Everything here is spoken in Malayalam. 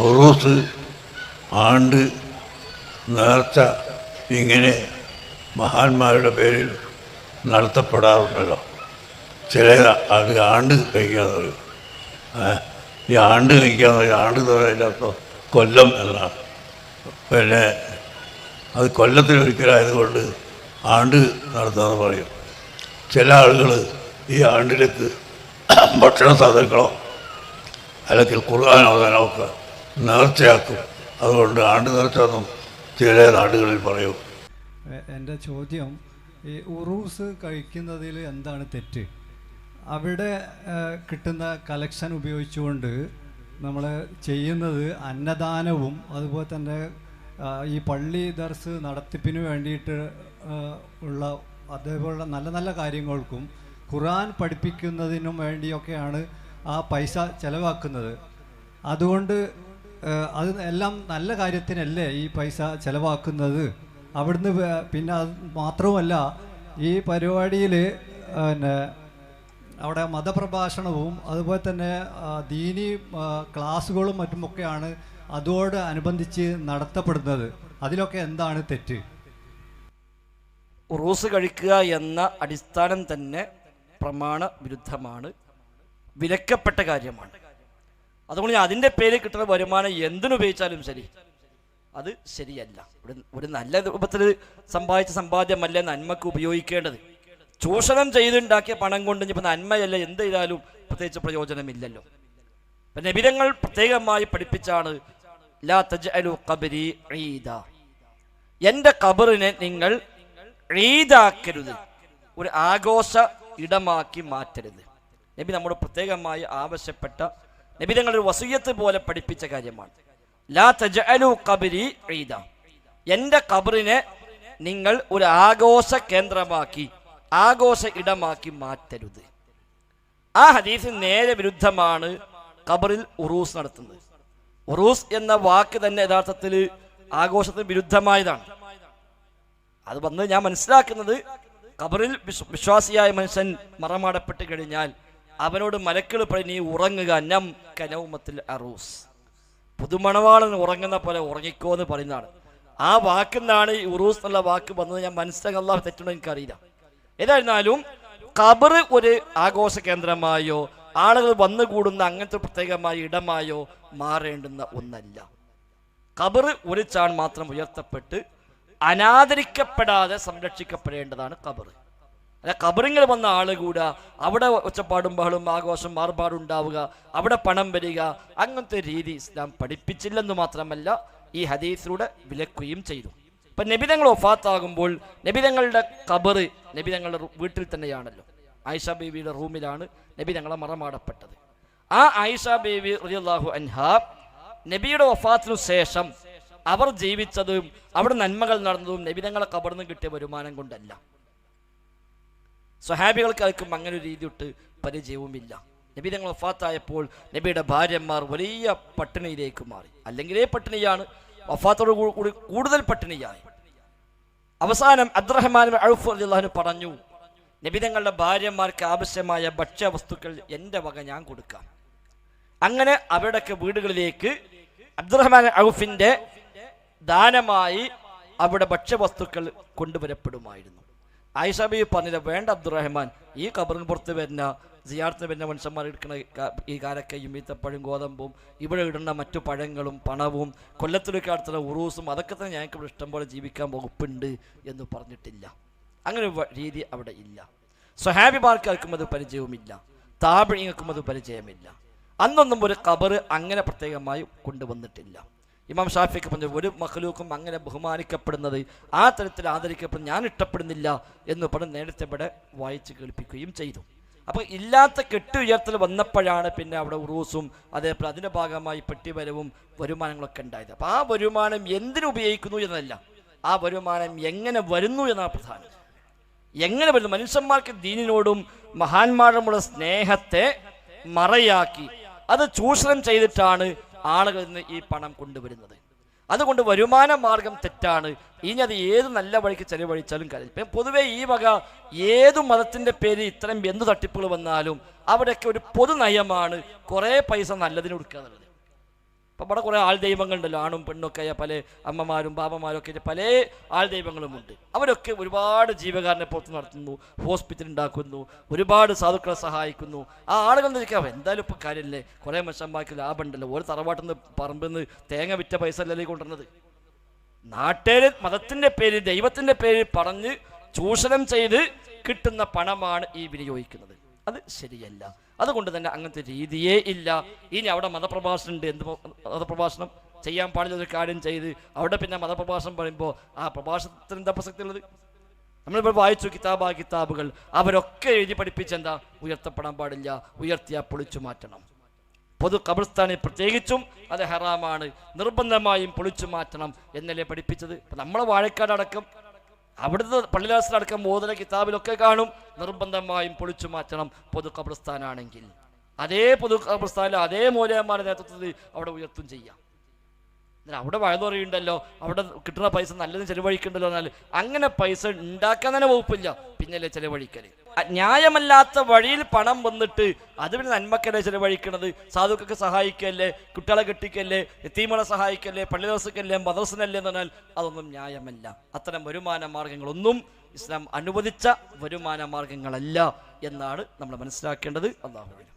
ഉറൂസ് ആണ്ട് നേർച്ച ഇങ്ങനെ മഹാന്മാരുടെ പേരിൽ നടത്തപ്പെടാറുണ്ടല്ലോ. ചില അത് ആണ്ട് കഴിക്കാന്ന് പറയും ഈ ആണ്ട് കഴിക്കാന്ന് പറയും ആണ്ട് എന്ന് കൊല്ലം എന്നാണ്. പിന്നെ അത് കൊല്ലത്തിലൊരിക്കലായതുകൊണ്ട് ആണ്ട് നടത്താമെന്ന് പറയും. ചില ആളുകൾ ഈ ആണ്ടിലേക്ക് ഭക്ഷണ സാധനങ്ങളോ അല്ലെങ്കിൽ ഖുർആൻ അവതാനമൊക്കെ നേർച്ചയാക്കും. അതുകൊണ്ട് ആണ്ട് നേർച്ച എന്നും ചില നാടുകളിൽ പറയും. എന്റെ ചോദ്യം ഈ ഉറൂസ് കഴിക്കുന്നതിൽ എന്താണ് തെറ്റ്? അവിടെ കിട്ടുന്ന കളക്ഷൻ ഉപയോഗിച്ചുകൊണ്ട് നമ്മൾ ചെയ്യുന്നത് അന്നദാനവും അതുപോലെ തന്നെ ഈ പള്ളി ദർസ് നടത്തിപ്പിന് വേണ്ടിയിട്ട് ഉള്ള അതേപോലെ നല്ല നല്ല കാര്യങ്ങൾക്കും ഖുറാൻ പഠിപ്പിക്കുന്നതിനും വേണ്ടിയൊക്കെയാണ് ആ പൈസ ചിലവാക്കുന്നത്. അതുകൊണ്ട് അത് എല്ലാം നല്ല കാര്യത്തിനല്ലേ ഈ പൈസ ചിലവാക്കുന്നത്? അവിടുന്ന് പിന്നെ അത് മാത്രവുമല്ല ഈ പരിപാടിയിൽ പിന്നെ അവിടെ മതപ്രഭാഷണവും അതുപോലെ തന്നെ ദീനി ക്ലാസ്സുകളും മറ്റുമൊക്കെയാണ് അതോട് അനുബന്ധിച്ച് നടത്തപ്പെടുന്നത്. അതിലൊക്കെ എന്താണ് തെറ്റ്? ഉറൂസ് കഴിക്കുക എന്ന അടിസ്ഥാനം തന്നെ പ്രമാണ വിരുദ്ധമാണ്. വിലക്കപ്പെട്ട കാര്യമാണ്. അതുകൊണ്ട് അതിന്റെ പേരിൽ കിട്ടുന്ന വരുമാനം എന്തിനുപയോഗിച്ചാലും ശരി. അത് ശരിയല്ല. ഒരു ഒരു നല്ല രൂപത്തിൽ സമ്പാദിച്ച സമ്പാദ്യമല്ല നന്മക്ക് ഉപയോഗിക്കേണ്ടത്. ചൂഷണം ചെയ്തുണ്ടാക്കിയ പണം കൊണ്ട് ഇപ്പം നന്മയല്ല എന്ത് ചെയ്താലും പ്രത്യേകിച്ച് പ്രയോജനമില്ലല്ലോ. ഇപ്പം നബിരങ്ങൾ പ്രത്യേകമായി പഠിപ്പിച്ചാണ് ലാ എന്റെ ഖബറിനെ നിങ്ങൾ ഈദാക്കരുത്. ഒരു ആഘോഷ ഇടമാക്കി മാറ്റരുത്. നബി നമ്മോട് പ്രത്യേകമായി ആവശ്യപ്പെട്ട നബി ഒരു വസൂയത്ത് പോലെ പഠിപ്പിച്ച കാര്യമാണ്. ലാ തജഅലു ഖബറിനെ നിങ്ങൾ ഒരു ആഘോഷ കേന്ദ്രമാക്കി ആഘോഷ ഇടമാക്കി മാറ്റരുത്. ആ ഹദീസിന് നേരെ വിരുദ്ധമാണ് കബറിൽ ഉറൂസ് നടത്തുന്നത്. ഉറൂസ് എന്ന വാക്ക് തന്നെ യഥാർത്ഥത്തിൽ ആഘോഷത്തിന് വിരുദ്ധമായതാണ്. അത് വന്ന് ഞാൻ മനസ്സിലാക്കുന്നത് കബറിൽ വിശ്വ- വിശ്വാസിയായ മനുഷ്യൻ മറമാടപ്പെട്ട് കഴിഞ്ഞാൽ അവനോട് മലക്കൾ പറയും നീ ഉറങ്ങുക നം കനൗമത്തിൽ അറൂസ്. പുതുമണവാളൻ ഉറങ്ങുന്ന പോലെ ഉറങ്ങിക്കോ എന്ന് പറയുന്നതാണ്. ആ വാക്കിന്നാണ് ഈ ഉറൂസ് എന്നുള്ള വാക്ക് വന്നത്. ഞാൻ മനസ്സിലാക്കാൻ തെറ്റുണ്ടോ എനിക്കറിയില്ല. ഏതായിരുന്നാലും ഖബർ ഒരു ആഘോഷ കേന്ദ്രമായോ ആളുകൾ വന്നുകൂടുന്ന അങ്ങനത്തെ പ്രത്യേകമായ ഇടമായോ മാറേണ്ടുന്ന ഒന്നല്ല. ഖബർ ഒരു ചാൺ മാത്രം ഉയർത്തപ്പെട്ട് അനാദരിക്കപ്പെടാതെ സംരക്ഷിക്കപ്പെടേണ്ടതാണ് ഖബർ അല്ല കബറിങ്ങൾ വന്ന ആൾ കൂടുക അവിടെ ഒച്ചപ്പാടും ബഹളും ആഘോഷം മാർപാടും ഉണ്ടാവുക. അവിടെ പണം വരിക. അങ്ങനത്തെ രീതി ഇസ്ലാം പഠിപ്പിച്ചില്ലെന്ന് മാത്രമല്ല ഈ ഹദീസിലൂടെ വിലക്കുകയും ചെയ്തു. ഇപ്പം നബിതങ്ങൾ ഒഫാത്താകുമ്പോൾ നബിതങ്ങളുടെ കബറ് നബിതങ്ങളുടെ വീട്ടിൽ തന്നെയാണല്ലോ. ആയിഷ ബേബിയുടെ റൂമിലാണ് നബിതങ്ങളെ മറമാടപ്പെട്ടത്. ആ ആയിഷ ബേബി റിയാഹു അൻഹ നബിയുടെ വഫാത്തിനു ശേഷം അവർ ജീവിച്ചതും അവിടെ നന്മകൾ നടന്നതും നബിതങ്ങളെ കബർന്ന് കിട്ടിയ വരുമാനം കൊണ്ടല്ല. സ്വഹാബികൾക്കാർക്കും അങ്ങനെ ഒരു രീതി ഇട്ട് പരിചയവുമില്ല. നബി തങ്ങൾ വഫാത്തായപ്പോൾ നബിയുടെ ഭാര്യമാർ വലിയ പട്ടിണിയിലേക്ക് മാറി. അല്ലെങ്കിലേ പട്ടിണിയാണ് വഫാത്തോട് കൂടി കൂടുതൽ പട്ടിണിയായി. അവസാനം അബ്ദുറഹ്മാൻ അഴുഫ് അള്ളാഹു പറഞ്ഞു നബി തങ്ങളുടെ ഭാര്യമാർക്ക് ആവശ്യമായ ഭക്ഷ്യവസ്തുക്കൾ എന്റെ വക ഞാൻ കൊടുക്കാം. അങ്ങനെ അവരുടെയൊക്കെ വീടുകളിലേക്ക് അബ്ദുറഹ്മാൻ അഴുഫിന്റെ ദാനമായി അവിടെ ഭക്ഷ്യവസ്തുക്കൾ കൊണ്ടുവരപ്പെടുമായിരുന്നു. ആയിഷബി പറഞ്ഞില്ല വേണ്ട അബ്ദുറഹ്മാൻ ഈ കബറിന് പുറത്ത് വരുന്ന സിയാർത്തിന് വരുന്ന മനുഷ്യന്മാർ എടുക്കുന്ന ഈ കാരക്കയും ഈത്തപ്പഴും ഗോതമ്പും ഇവിടെ ഇടുന്ന മറ്റു പഴങ്ങളും പണവും കൊല്ലത്തിലൊക്കെ അടുത്തുള്ള ഉറൂസും അതൊക്കെ തന്നെ ഞങ്ങൾക്ക് ഇവിടെ ഇഷ്ടം പോലെ ജീവിക്കാൻ വകുപ്പുണ്ട് എന്ന് പറഞ്ഞിട്ടില്ല. അങ്ങനെ രീതി അവിടെ ഇല്ല. സ്വഹാബിമാർക്കാർക്കും അത് പരിചയവുമില്ല. താപിഴിങ്ങൾക്കും അത് പരിചയമില്ല. അന്നൊന്നും ഒരു കബറ് അങ്ങനെ പ്രത്യേകമായി കൊണ്ടുവന്നിട്ടില്ല. ഇമാം ഷാഫിക്ക് പറഞ്ഞു ഒരു മഹലൂക്കും അങ്ങനെ ബഹുമാനിക്കപ്പെടുന്നത് ആ തരത്തിൽ ആദരിക്കപ്പെടുന്ന ഞാൻ ഇഷ്ടപ്പെടുന്നില്ല എന്ന് പറഞ്ഞ് നേരത്തെ ഇവിടെ വായിച്ച് കേൾപ്പിക്കുകയും ചെയ്തു. അപ്പോൾ ഇല്ലാത്ത കെട്ടുയർത്തൽ വന്നപ്പോഴാണ് പിന്നെ അവിടെ ഉറൂസും അതേപോലെ അതിന്റെ ഭാഗമായി പെട്ടിവരവും വരുമാനങ്ങളൊക്കെ ഉണ്ടായത്. അപ്പോൾ ആ വരുമാനം എന്തിനു ഉപയോഗിക്കുന്നു എന്നല്ല ആ വരുമാനം എങ്ങനെ വരുന്നു എന്നാണ് പ്രധാനം. എങ്ങനെ വരുന്നു? മനുഷ്യന്മാർക്ക് ദീനിനോടും മഹാന്മാരോടുമുള്ള സ്നേഹത്തെ മറയാക്കി. അത് ചൂഷണം ചെയ്തിട്ടാണ് ആളുകളിൽ നിന്ന് ഈ പണം കൊണ്ടുവരുന്നത്. അതുകൊണ്ട് വരുമാന മാർഗം തെറ്റാണ്. ഇനി അത് ഏത് നല്ല വഴിക്ക് ചെലവഴിച്ചാലും കാര്യം ഇപ്പം പൊതുവേ ഈ വക ഏതു മതത്തിന്റെ പേരിൽ ഇത്തരം എന്ത് തട്ടിപ്പുകൾ വന്നാലും അവിടെയൊക്കെ ഒരു പൊതു നയമാണ് കുറേ പൈസ നല്ലതിന് കൊടുക്കുക എന്നുള്ളത്. അപ്പം ഇവിടെ കുറേ ആൾ ദൈവങ്ങളുണ്ടല്ലോ. ആണും പെണ്ണൊക്കെ പല അമ്മമാരും ബാബമാരും ഒക്കെ പല ആൾ ദൈവങ്ങളുമുണ്ട്. അവരൊക്കെ ഒരുപാട് ജീവകാരനെ പുറത്ത് നടത്തുന്നു ഹോസ്പിറ്റൽ ഉണ്ടാക്കുന്നു ഒരുപാട് സാധുക്കളെ സഹായിക്കുന്നു. ആ ആളുകൾ നിൽക്കാം എന്തായാലും ഇപ്പോൾ കാര്യമില്ലേ? കുറേ മനുഷ്യന്മാർക്ക് ലാഭമുണ്ടല്ലോ. ഒരു തറവാട്ടിൽ നിന്ന് പറമ്പിൽ നിന്ന് തേങ്ങ വിറ്റ പൈസ അല്ലല്ലേ കൊണ്ടുവരുന്നത്? നാട്ടുകാര് മതത്തിന്റെ പേര് ദൈവത്തിന്റെ പേര് പറഞ്ഞ് ചൂഷണം ചെയ്ത് കിട്ടുന്ന പണമാണ് ഈ വിനിയോഗിക്കുന്നത്. അത് ശരിയല്ല. അതുകൊണ്ട് തന്നെ അങ്ങനത്തെ രീതിയേ ഇല്ല. ഇനി അവിടെ മതപ്രഭാഷണം ഉണ്ട് എന്ത് മതപ്രഭാഷണം? ചെയ്യാൻ പാടില്ല ഒരു കാര്യം ചെയ്ത്. അവിടെ പിന്നെ മതപ്രഭാഷണം പറയുമ്പോൾ ആ പ്രഭാഷണത്തിന് എന്താ പ്രസക്തി ഉള്ളത് നമ്മളിപ്പോൾ വായിച്ചു കിതാബാ കിതാബുകൾ. അവരൊക്കെ എഴുതി പഠിപ്പിച്ചെന്താ ഉയർത്തപ്പെടാൻ പാടില്ല. ഉയർത്തിയാ പൊളിച്ചു മാറ്റണം. പൊതു കബർസ്ഥാനിൽ പ്രത്യേകിച്ചും അത് ഹറാമാണ്. നിർബന്ധമായും പൊളിച്ചു മാറ്റണം എന്നല്ലേ പഠിപ്പിച്ചത്? നമ്മളെ വാഴക്കാട് അടക്കം അവിടുത്തെ പള്ളിലാസിലടക്കം മോദന കിതാബിലൊക്കെ കാണും. നിർബന്ധമായും പൊളിച്ചു മാറ്റണം. പൊതു കബർസ്ഥാനാണെങ്കിൽ അതേ പൊതു കബർസ്ഥാനിൽ അതേ മൂലയന്മാരുടെ നേതൃത്വത്തിൽ അവിടെ ഉയർത്തും ചെയ്യാം. എന്നാൽ അവിടെ വഴുതുറയുണ്ടല്ലോ അവിടെ കിട്ടുന്ന പൈസ നല്ലതും ചെലവഴിക്കണ്ടല്ലോ എന്നാൽ അങ്ങനെ പൈസ ഉണ്ടാക്കാൻ തന്നെ വകുപ്പില്ല. പിന്നല്ലേ ചെലവഴിക്കൽ? അ- ന്യായമല്ലാത്ത വഴിയിൽ പണം വന്നിട്ട് അത് പിന്നെ നന്മക്കല്ലേ ചെലവഴിക്കണത്? സാധുക്കൾക്ക് സഹായിക്കല്ലേ? കുട്ടികളെ കെട്ടിക്കല്ലേ? എത്തീമളെ സഹായിക്കല്ലേ? പള്ളി ദിവസക്കല്ലേ? മദ്രസനല്ലേ എന്ന് പറഞ്ഞാൽ അതൊന്നും ന്യായമല്ല. അത്തരം വരുമാന മാർഗങ്ങളൊന്നും ഇസ്ലാം അനുവദിച്ച വരുമാന മാർഗങ്ങളല്ല എന്നാണ് നമ്മൾ മനസ്സിലാക്കേണ്ടത്. അള്ളാഹുവിനും